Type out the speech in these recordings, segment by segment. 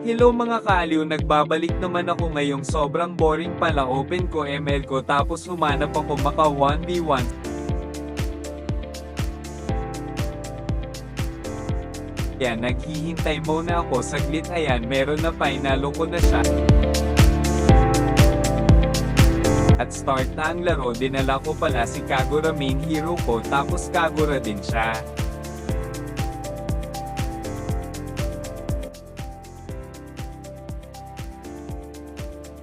Hello mga kaaliw, nagbabalik naman ako ngayong sobrang boring pala open ko ML ko tapos humanap ako maka 1v1. Kaya naghihintay muna ako saglit ayan meron na finalo ko na siya. At start na ang laro dinala ko pala si Kagura main hero ko tapos Kagura din siya.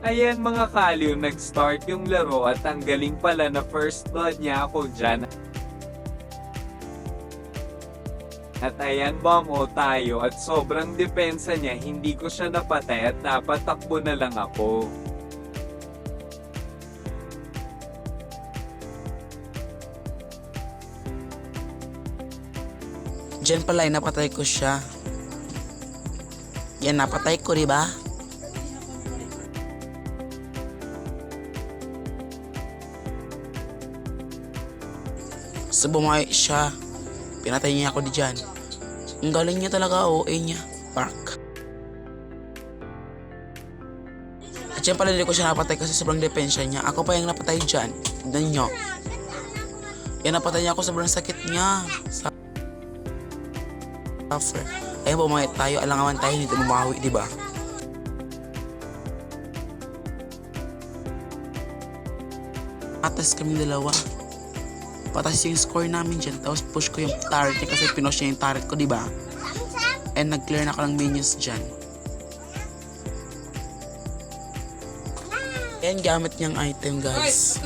Ayan mga kaliw, nag-start yung laro at ang galing pala na first blood niya ako dyan. At ayan bomb o tayo at sobrang depensa niya hindi ko siya napatay at napatakbo na lang ako. Diyan pala ay napatay ko siya. Yan, napatay ko, di ba? So, bumawi siya. Pinatay niya ako di dyan. Ang galing niya talaga, OA niya. Park. At yan pala ko siya napatay kasi sobrang depensa niya. Ako pa yung napatay dyan. Tignan nyo. Yan, napatay niya ako sobrang sakit niya. Sa suffer. Ayun, bumayat tayo. Alangawan tayo, hindi bumawi, di ba? Atas kami dalawa. Patas yung score namin dyan. Tapos push ko yung turret niya kasi pinush niya yung turret ko, di ba? And nag-clear na ako ng minions dyan. Yan gamit niyang item, guys.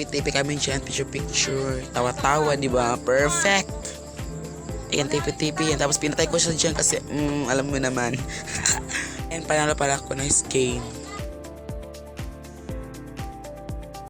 Tipi kami dyan, picture picture, tawa-tawa, di ba? Perfect! Ayan, tipi-tipi yan. Tapos pinatay ko siya dyan kasi, mm, alam mo naman. And panalo pala ako, nice game.